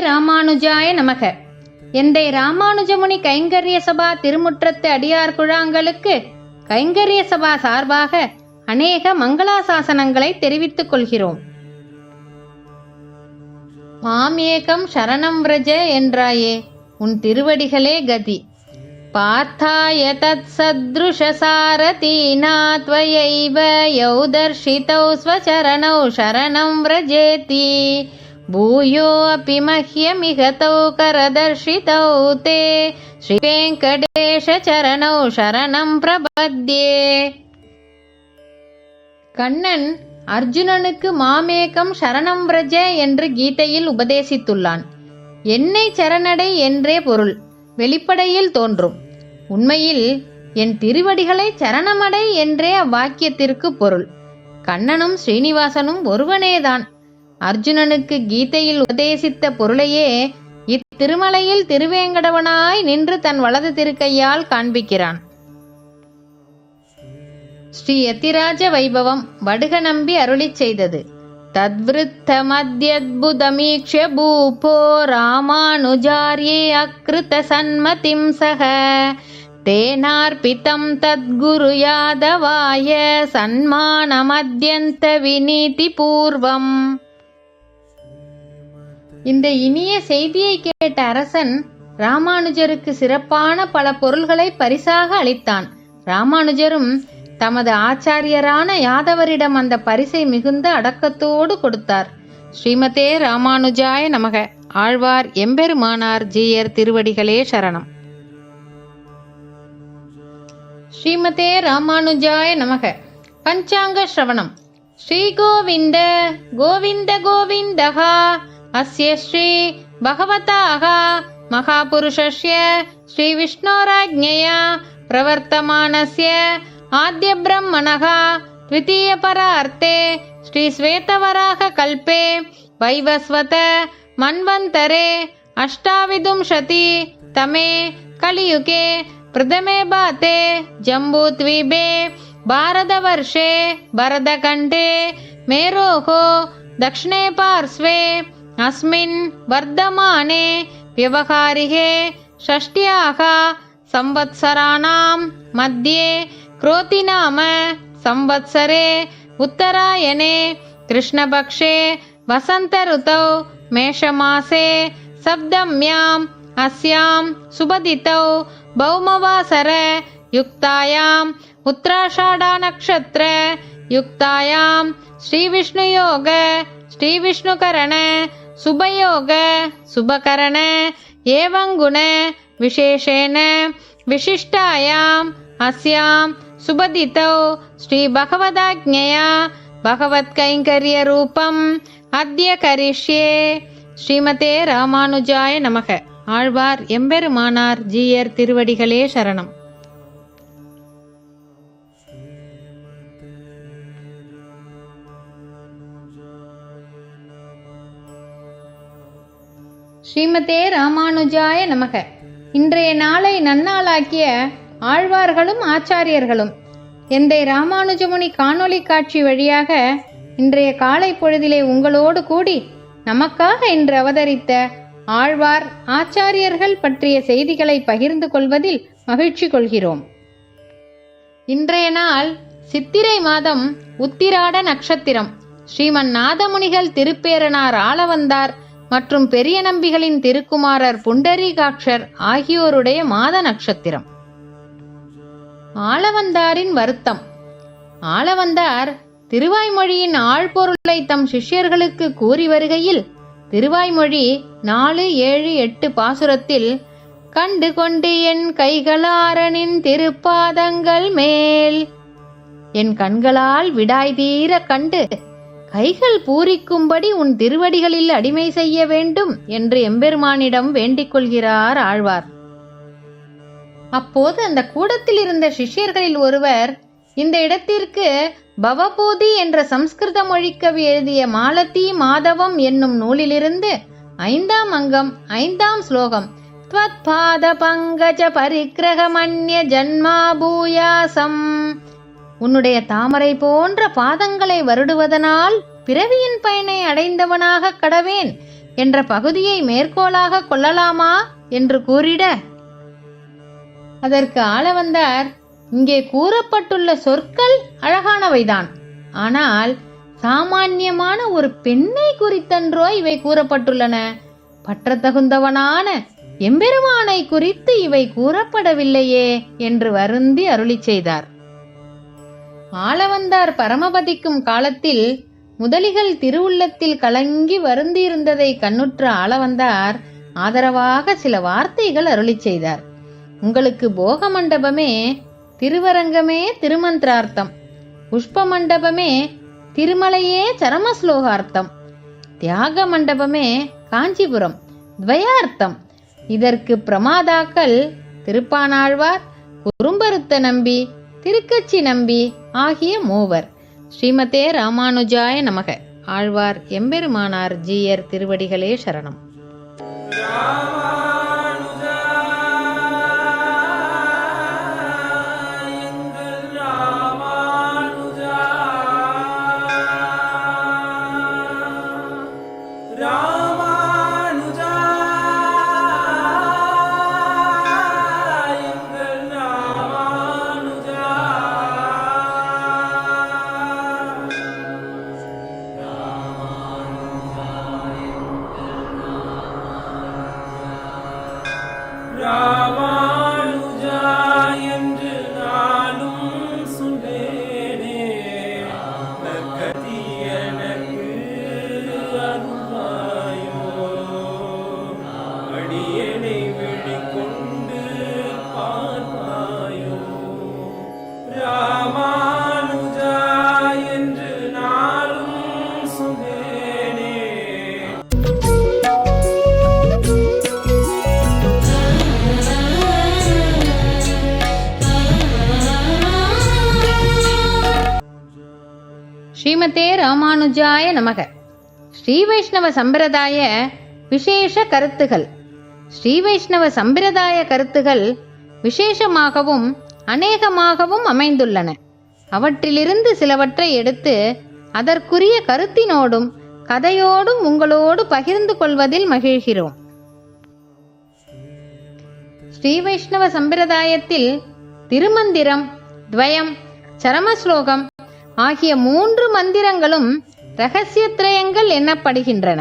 ராமானுஜாய நமக. எந்தை ராமானுஜமுனி கைங்கரிய சபா திருமுற்றத்து அடியார் குழாங்களுக்கு கைங்கரிய சபா சார்பாக அநேக மங்களாசாசனங்களை தெரிவித்துக் கொள்கிறோம். மாமேகம் சரணம் விரஜ என்றாயே உன் திருவடிகளே கதி. பார்த்தாய தத் சத்ருஷசாரதீநாத்வயைவ யௌதர்ஷிதௌ ஸ்வசரணௌ சரணம் விரஜேதி. भूयोऽपि मह्यमिहतौ करदर्शितौ ते श्रीवेङ्कटेशचरणौ शरणं प्रपद्ये கண்ணன் அர்ஜுனனுக்கு மாமேகம் சரணம் விரஜ என்று கீதையில் உபதேசித்துள்ளான் என்னை சரணடை என்றே பொருள் வெளிப்படையில் தோன்றும் உண்மையில் என் திருவடிகளை சரணமடை என்றே அவ்வாக்கியத்திற்கு பொருள் கண்ணனும் ஸ்ரீனிவாசனும் ஒருவனேதான் அர்ஜுனனுக்கு கீதையில் உபதேசித்த பொருளையே இத்திருமலையில் திருவேங்கடவனாய் நின்று தன் வலது திருக்கையால் காண்பிக்கிறான் ஸ்ரீ யத்திராஜ வைபவம் வடுக நம்பி அருளிச் செய்தது तद्वृत्तमद्यद्भुतमीक्ष्य भूपो रामानुजार्ये अकृत सन्मतिं सह तेनार्पितं तद्गुरु यादवाय सन्मानमद्यन्तविनीतिपूर्वम् இந்த இனிய செய்தியை கேட்ட அரசன் ராமானுஜருக்கு சிறப்பான பல பொருள்களை பரிசாக அளித்தான். ராமானுஜரும் தமது ஆச்சாரியரான யாதவரிடம் அந்த பரிசை மிகுந்த அடக்கத்தோடு கொடுத்தார். ஸ்ரீமதே ராமானுஜாய நமக. ஆழ்வார் எம்பெருமானார் ஜீயர் திருவடிகளே சரணம். ஸ்ரீமதே ராமானுஜாய நமக. பஞ்சாங்க ஸ்ரவணம். ஸ்ரீ கோவிந்த கோவிந்த கோவிந்தகா. अस्य श्री भगवताः महापुरुषस्य श्रीविष्णोराज्ञया प्रवर्तमानस्य आद्यब्रह्मणः द्वितीयपरार्थे श्रीश्वेतवराहकल्पे वैवस्वत मन्वन्तरे अष्टाविदुंशति तमे कलियुगे प्रथमे बाते जम्बूद्वीपे भारतवर्षे बरदकण्ठे मेरोः दक्षिणे पार्श्वे अस्मिन् वर्धमाने व्यवहारिके षष्ट्याः संवत्सराणां मध्ये क्रोतिनाम संवत्सरे उत्तरायणे कृष्णपक्षे वसन्तऋतौ मेषमासे सप्तम्याम् अस्यां सुबदितौ भौमवासर युक्तायाम् उत्तराषाढानक्षत्र युक्तायां श्रीविष्णुयोग श्रीविष्णुकरण சுபயோக சுபகரண ஏவங்குண விசேஷேன விசிஷ்டாயாம் அஸ்யாம் சுபதிதௌ ஸ்ரீ பகவதாஜ்ஞயா பகவத்கைங்கரியரூபம் அத்ய கரிஷ்யே. ஸ்ரீமதே ராமானுஜாய நமக. ஆழ்வார் எம்பெருமானார் ஜீயர் திருவடிகளே சரணம். ஸ்ரீமதே ராமானுஜாய நமக. இன்றைய நாளை நன்னாளாக்கிய ஆழ்வார்களும் ஆச்சாரியர்களும் எந்தை ராமானுஜமுனி காணொளி காட்சி வழியாக இன்றைய காலை பொழுதிலே உங்களோடு கூடி நமக்காக இன்று அவதரித்த ஆழ்வார் ஆச்சாரியர்கள் பற்றிய செய்திகளை பகிர்ந்து கொள்வதில் மகிழ்ச்சி கொள்கிறோம். இன்றைய நாள் சித்திரை மாதம் உத்திராட நட்சத்திரம். ஸ்ரீமன் நாதமுனிகள் திருப்பேரனார் ஆளவந்தார். மற்றும் பெரிய நம்பிகளின் திருக்குமாரர் புண்டரீகாட்சர் ஆகியோருடைய மாத நட்சத்திரம். ஆளவந்தாரின் வருத்தம். ஆளவந்தார் திருவாய்மொழியின் ஆழ்பொருளை தம் சிஷ்யர்களுக்கு கூறி வருகையில் திருவாய்மொழி நாலு ஏழு எட்டு பாசுரத்தில் கண்டு கொண்டு என் கைகளாரனின் திருப்பாதங்கள் மேல் என் கண்களால் விடாய் தீர கண்டு கைகள் பூரிக்கும்படி உன் திருவடிகளில் அடிமை செய்ய வேண்டும் என்று எம்பெருமானிடம் வேண்டிக் கொள்கிறார் ஆழ்வார் அப்போது அந்த கூடத்தில் இருந்த சிஷ்யர்களில் ஒருவர் இந்த இடத்திற்கு பவபூதி என்ற சம்ஸ்கிருத மொழிக்கவி எழுதிய மாலதி மாதவம் என்னும் நூலிலிருந்து ஐந்தாம் அங்கம் ஐந்தாம் ஸ்லோகம் त्वत्पाद பங்கஜ பரிக்கிரகமன்ய ஜன்மாபூயாசம் உன்னுடைய தாமரை போன்ற பாதங்களை வருடுவதனால் பிறவியின் பயனை அடைந்தவனாக கடவேன் என்ற பகுதியை மேற்கோளாக கொள்ளலாமா என்று கூறிட. அதற்கு ஆளவந்தார் இங்கே கூறப்பட்டுள்ள சொற்கள் அழகானவைதான். ஆனால் சாமான்யமான ஒரு பெண்ணை குறித்தன்றோ இவை கூறப்பட்டுள்ளன. பற்றத்தகுந்தவனான எம்பெருமானை குறித்து இவை கூறப்படவில்லையே என்று வருந்தி அருளிச் செய்தார். ஆளவந்தார் பரமபதிக்கும் காலத்தில் முதலிகள் திருவுள்ளத்தில் கலங்கி வருந்தியிருந்ததை கண்ணுற்ற ஆளவந்தார் ஆதரவாக சில வார்த்தைகள் அருளிச் செய்தார். உங்களுக்கு போக மண்டபமே திருவரங்கமே திருமந்திரார்த்தம். புஷ்ப மண்டபமே திருமலையே சரமஸ்லோகார்த்தம். தியாக மண்டபமே காஞ்சிபுரம். துவயார்த்தம். இதற்கு பிரமாதாக்கள் திருப்பானாழ்வார் குறும்பருத்த நம்பி திருக்கச்சி நம்பி ஆகிய மூவர். ஸ்ரீமதே ராமானுஜாய நமக. ஆழ்வார் எம்பெருமானார் ஜீயர் திருவடிகளே சரணம். ஸ்ரீமதே ராமானுஜாய நமக. ஸ்ரீ வைஷ்ணவ சம்பிரதாய விசேஷ கருத்துகள். ஸ்ரீ வைஷ்ணவ சம்பிரதாய கருத்துகள் விசேஷமாகவும் அநேகமாகவும் அமைந்துள்ளன. அவற்றிலிருந்து சிலவற்றை எடுத்து அதற்குரிய கருத்தினோடும் கதையோடும் உங்களோடு பகிர்ந்து கொள்வதில் மகிழ்கிறோம். ஸ்ரீ வைஷ்ணவ சம்பிரதாயத்தில் திருமந்திரம் துவயம் சரமஸ்லோகம் ஆகிய மூன்று மந்திரங்களும் ரகசியத்ரயங்கள் எண்ணப்படுகின்றன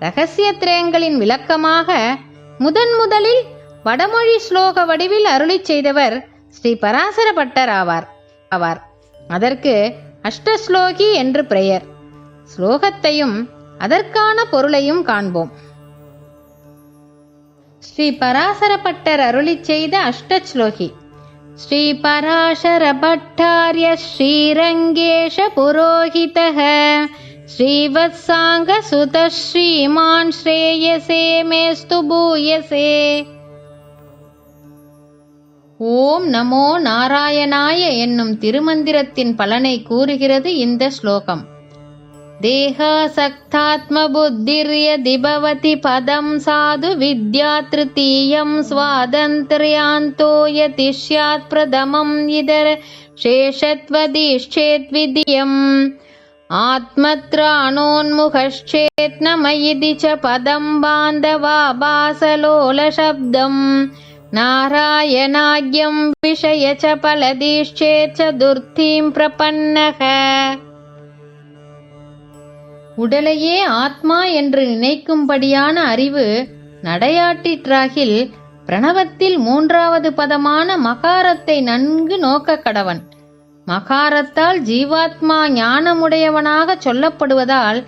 ரகசியத்ரயங்களின் விளக்கமாக முதன் முதலில் வடமொழி ஸ்லோக வடிவில் அருளிச் செய்தவர் ஸ்ரீ பராசர பட்டர் ஆவார். ஆவார். அதற்கு அஷ்டஸ்லோகி என்று பெயர். ஸ்லோகத்தையும் அதற்கான பொருளையும் காண்போம். ஸ்ரீ பராசரப்பட்டர் பட்டர் அருளிச் செய்த அஷ்டஸ்லோகி. ஸ்ரீ பராசர பட்டாரிய ஸ்ரீரங்கேஷ புரோஹிதः ஸ்ரீவத்சாங்க சுத ஸ்ரீமான் ஸ்ரேயசே மேஸ்து பூயசே. ஓம் நமோ நாராயணாய என்னும் திருமந்திரத்தின் பலனை கூறுகிறது இந்த ஸ்லோகம். देहासक्तात्मबुद्धिर्यदि भवति पदं साधु विद्या तृतीयं स्वातन्त्र्यान्तो यति स्यात् प्रथमम् इदर शेषत्वदिश्चेद्विधियम्। आत्मत्राणोन्मुखश्चेत् न मयिदि च पदं बान्धवा बासलोलशब्दम् नारायणाज्ञं विषय च फलदिश्चेत् चतुर्थीं प्रपन्नः உடலையே ஆத்மா என்று நினைக்கும்படியான அறிவு நடையாட்டிற்றாகில் பிரணவத்தில் மூன்றாவது பதமான மகாரத்தை நன்கு நோக்க கடவன். மகாரத்தால் ஜீவாத்மா ஞானமுடையவனாக சொல்லப்படுவதால்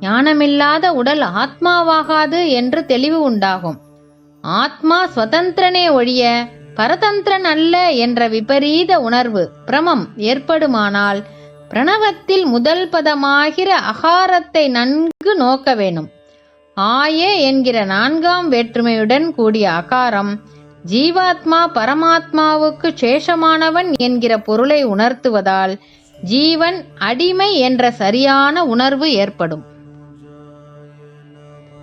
ஞானமில்லாத உடல் ஆத்மாவாகாது என்று தெளிவு உண்டாகும். ஆத்மா ஸ்வதந்திரனே ஒழிய பரதந்திரன் அல்ல என்ற விபரீத உணர்வு பிரமம் ஏற்படுமானால் பிரணவத்தில் முதல் பதமாகிற அகாரத்தை நன்கு நோக்க வேணும். ஆயே என்கிற நான்காம் வேற்றுமையுடன் கூடிய அகாரம் ஜீவாத்மா பரமாத்மாவுக்கு சேஷமானவன் என்கிற பொருளை உணர்த்துவதால் ஜீவன் அடிமை என்ற சரியான உணர்வு ஏற்படும்.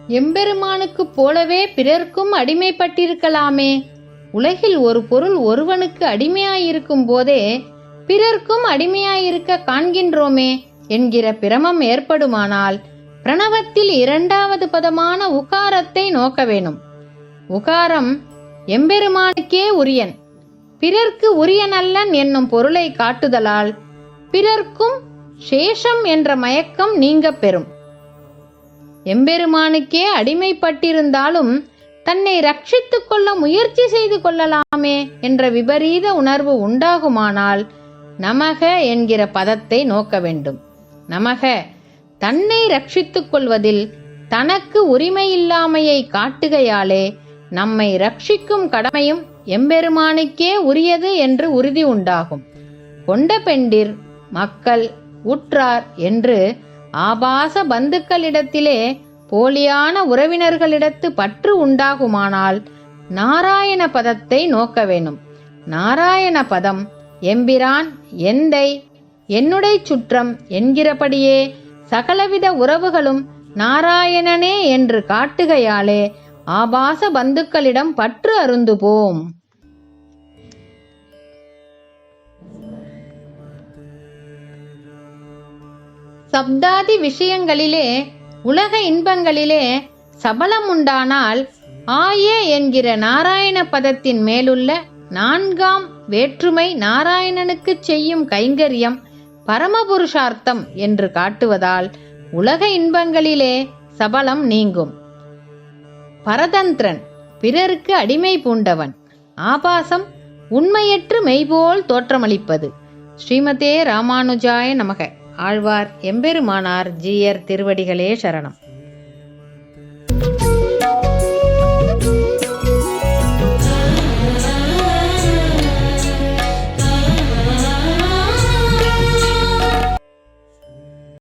எம்பெருமானுக்குப் போலவே பிறர்க்கும் அடிமைப்பட்டிருக்கலாமே. உலகில் ஒரு பொருள் ஒருவனுக்கு அடிமையாயிருக்கும் போதே பிறர்க்கும் அடிமையாயிருக்க காண்கின்றோமே என்கிற பிரமம் ஏற்படுமானால் பிரணவத்தில் இரண்டாவது பதமான உகாரத்தை நோக்க வேணும். உகாரம் எம்பெருமானுக்கே உரியன். பிறர்க்கு உரியனல்லன் என்னும் பொருளை காட்டுதலால் பிறர்க்கும் சேஷம் என்ற மயக்கம் நீங்கப் பெறும். எம்பெருமானுக்கே அடிமைப்பட்டிருந்தாலும் தன்னை ரட்சித்துக் கொள்ள முயற்சி செய்து கொள்ளலாமே என்ற விபரீத உணர்வு உண்டாகுமானால் நமக என்கிற பதத்தை நோக்க வேண்டும். நமக தன்னை ரட்சித்துக் கொள்வதில் தனக்கு உரிமையில்லாமையை காட்டுகையாலே நம்மை ரட்சிக்கும் கடமையும் எம்பெருமானுக்கே உரியது என்று உறுதி உண்டாகும். கொண்ட பெண்டிர் மக்கள் உற்றார் என்று ஆபாச பந்துக்களிடத்திலே போலியான உறவினர்களிடத்து பற்று உண்டாகுமானால் நாராயண பதத்தை நோக்க வேணும். நாராயண பதம் எம்பிரான் எந்தை? என்னுடை சுற்றம் என்கிறபடியே சகலவித உறவுகளும் நாராயணனே என்று காட்டுகையாலே ஆபாச பந்துக்களிடம் பற்று அருந்துபோம். சப்தாதி விஷயங்களிலே உலக இன்பங்களிலே சபலம் உண்டானால் ஆய என்கிற நாராயண பதத்தின் மேலுள்ள நான்காம் வேற்றுமை நாராயணனுக்குச் செய்யும் கைங்கரியம் பரமபுருஷார்த்தம் என்று காட்டுவதால் உலக இன்பங்களிலே சபலம் நீங்கும். பரதந்திரன் பிறருக்கு அடிமை பூண்டவன். ஆபாசம் உண்மையற்று மெய்போல் தோற்றமளிப்பது. ஸ்ரீமதே ராமானுஜாய நமக. ஆழ்வார் எம்பெருமானார் ஜீயர் திருவடிகளே சரணம்.